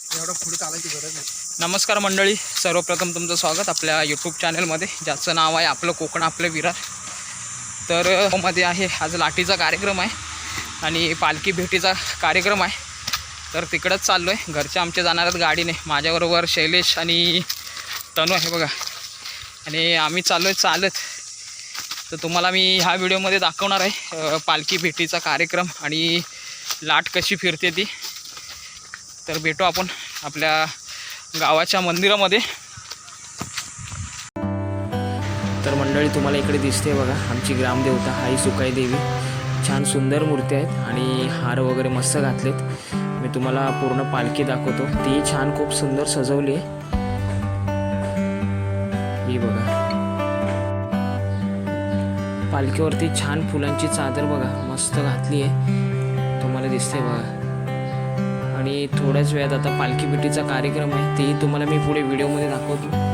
एवढं पुढे चालायची गरज नाही. नमस्कार मंडळी सर्वप्रथम तुमचं स्वागत आपल्या यूट्यूब चॅनलमध्ये ज्याचं नाव आहे आपलं कोकण आपलं विरार. तर मध्ये आहे आज लाटीचा कार्यक्रम आहे आणि पालखी भेटीचा कार्यक्रम आहे. तर तिकडंच चाललो आहे घरचे आमचे जाणार आहेत गाडीने. माझ्याबरोबर शैलेश आणि तनू आहे बघा. आणि आम्ही चाललो आहे चालत. तर तुम्हाला मी ह्या व्हिडिओमध्ये दाखवणार आहे पालखी भेटीचा कार्यक्रम आणि लाट कशी फिरते ती. तर भेटू आपण आपल्या गावाच्या मंदिरामध्ये. तर मंडळी तुम्हाला इकडे दिसते बघा आमची ग्रामदेवता आई सुकाई देवी. छान सुंदर मूर्ती आहेत आणि हार वगैरे मस्त घातलेत. मी तुम्हाला पूर्ण पालखी दाखवतो. ती छान खूप सुंदर सजवली आहे. ही बघा. पालखीवरती छान फुलांची चादर बघा मस्त घातली आहे. तुम्हाला दिसते बघा. आणि थोड्याच वेळात आता पालखी पिटीचा कार्यक्रम आहे तेही तुम्हाला मी पुढे व्हिडिओमध्ये दाखवतो.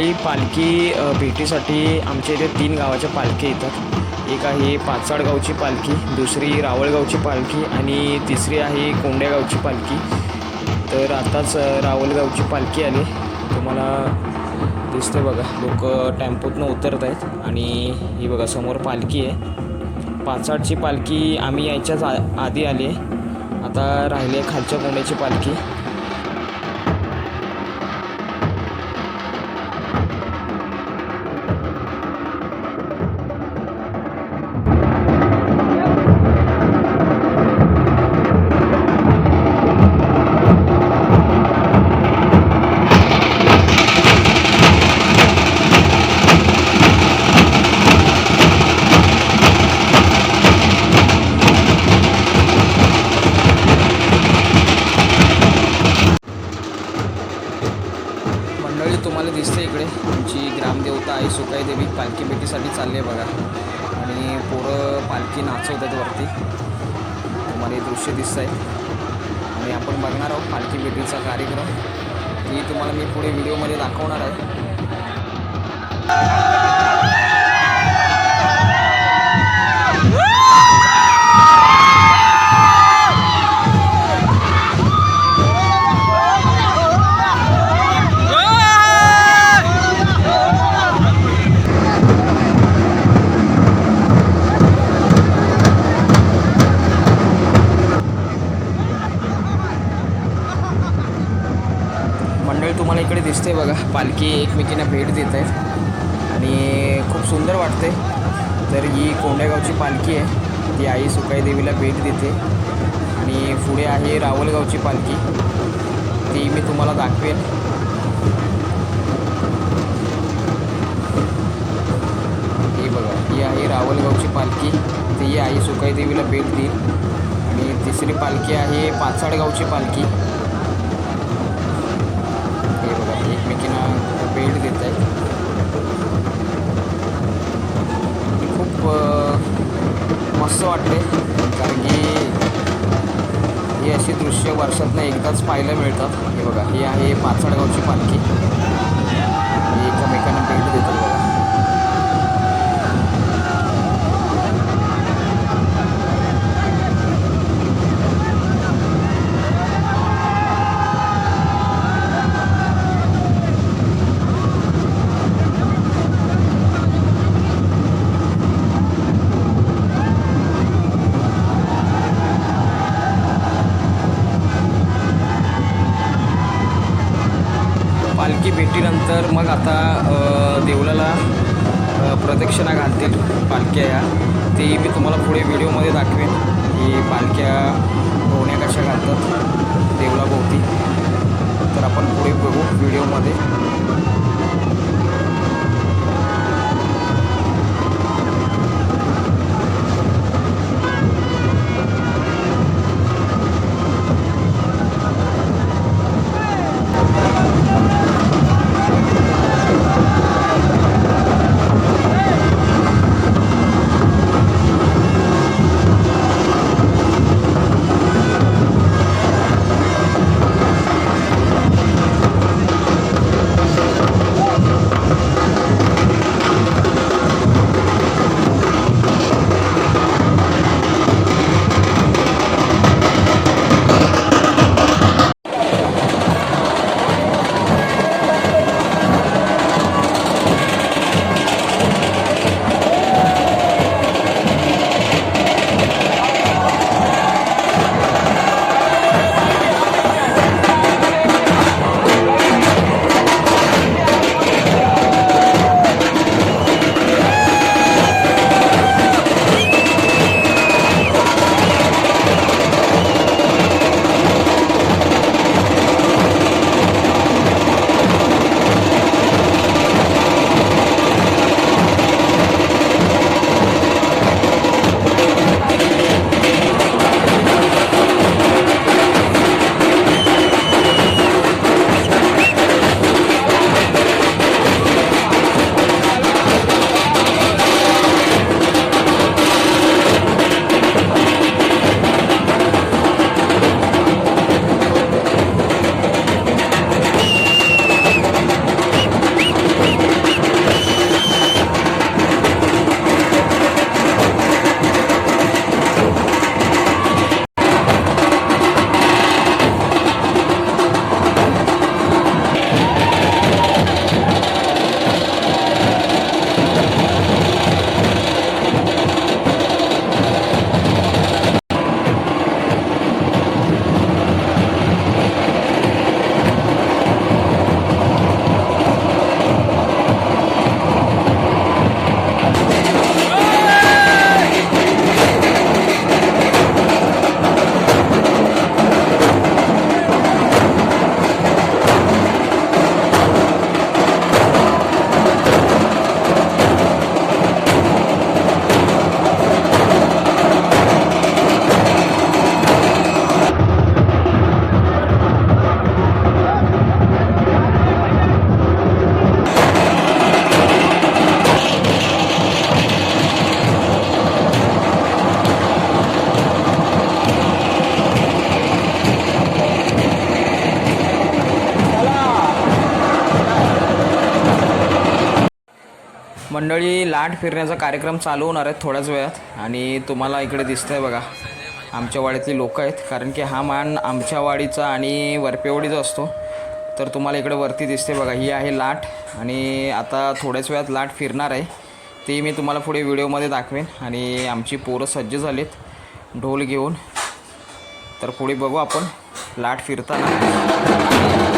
सकाळी पालखी भेटीसाठी आमच्या इथे तीन गावाच्या पालखी येतात. एक आहे पाचाड गावची पालखी दुसरी रावळगावची पालखी आणि तिसरी आहे कोंड्यागावची पालखी. तर आताच रावलगावची रावळगावची पालखी आली. तुम्हाला दिसते बघा लोक टेम्पोतनं उतरत आहेत आणि ही बघा समोर पालखी आहे. पाचाडची पालखी आम्ही यायच्याच आ आधी आली आहे. आता राहिली आहे खालच्या कोंड्याची पालखी. आमची ग्रामदेवता आई सुकाई देवी पालखी भेटीसाठी चालली आहे बघा. आणि पोरं पालखी नाचवतात वरती. तुम्हाला हे दृश्य दिसत आहे आणि आपण बघणार आहोत पालखी भेटीचा कार्यक्रम. ती तुम्हाला मी पुढे व्हिडिओमध्ये दाखवणार आहे. पालखी एकमेकींना भेट देत आहेत. आणि खूप सुंदर वाटते. तर ही कोंडेगावची पालखी आहे. ती आई सुकाई देवीला भेट देते. आणि पुढे आहे रावलगावची पालखी. ती मी तुम्हाला दाखवेन. हे बघा ही आहे रावलगावची पालखी. ती आई सुकाई देवीला भेट देईल. आणि तिसरी पालखी आहे पाचाडगावची पालखी. एकमेकींना भेट देत आहेत. खूप मस्त वाटते कारण की ही अशी दृश्य वर्षातनं एकदाच पाहायला मिळतात हे बघा ही आहे पाचडगावची पालखी. ही पालखी भेटीनंतर मग आता देवळाला प्रदक्षिणा घालतील पालख्या या. तेही मी तुम्हाला पुढे व्हिडिओमध्ये दाखवेन की पालख्या होण्या कशा घालतात देवळाभोवती तर आपण पुढे बघू व्हिडिओमध्ये. मंडळी लाट फिरण्याचा कार्यक्रम चालू होणार आहे थोड्याच वेळात. आणि तुम्हाला इकडे दिसतंय बघा आमच्या वाडीतली लोक आहेत. कारण की हा मान आमच्या वाडीचा आणि वरपेवाडीचा असतो. तर तुम्हाला इकडे वरती दिसते बघा ही आहे लाट. आणि आता थोड्याच वेळात लाट फिरणार आहे. ते मी तुम्हाला पुढे व्हिडिओमध्ये दाखवेन. आणि आमची पोरं सज्ज झालीत ढोल घेऊन. तर पुढे बघू आपण लाट फिरताना.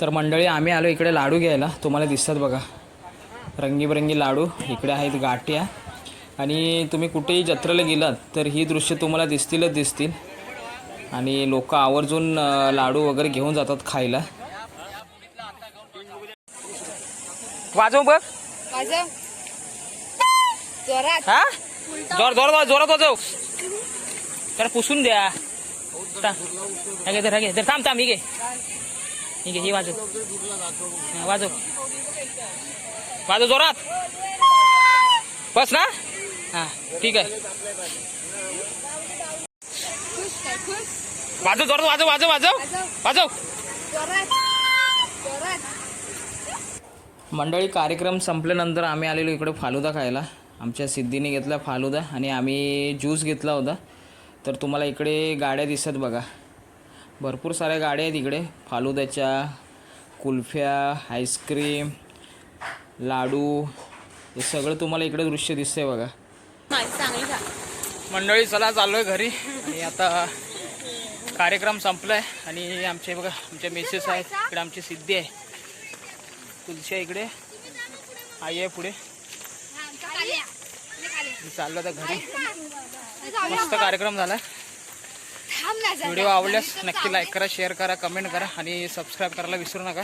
तर मंडळी आम्ही आलो इकडे लाडू घ्यायला. तुम्हाला दिसतात बघा. रंगीबरंगी लाडू. इकडे आहेत गाठ्या. आणि तुम्ही कुठेही जत्रेला गेलात तर ही दृश्य तुम्हाला दिसतीलच दिसतील. आणि लोक आवर्जून लाडू वगैरे घेऊन जातात खायला. वाजव बघ. हा? जोर जोर जोरात वाजव. तर पुसून द्या. थांब थांब ही घे. ठीक आहे ही वाजव. वाजव. वाजव जोरात. बस ना? हा ठीक आहे. वाजव जोरात वाजव वाजव वाजव. वाजव. मंडळी कार्यक्रम संपल्यानंतर आम्ही आलेलो इकडे फालुदा खायला. आमच्या सिद्धीने घेतला फालुदा आणि आम्ही ज्यूस घेतला होता. तर तुम्हाला इकडे गाड्या दिसत बघा. भरपूर साऱ्या गाड्या आहेत इकडे. फालुद्याच्या कुल्फ्या आईस्क्रीम लाडू. हे सगळं तुम्हाला इकडे दृश्य दिसतंय बघा. मंडळी चला चाललो आहे घरी. आणि आता कार्यक्रम संपला आहे आणि आमचे बघा आमच्या मिसेस आहेत. इकडे आमची सिद्धी आहे. तुलशी आहे इकडे. आई आहे पुढे. चाललो आता घरी. मस्त कार्यक्रम झाला. व्हिडिओ आवडल्यास नक्की लाईक करा शेअर करा कमेंट करा आणि सबस्क्राईब करायला विसरू नका.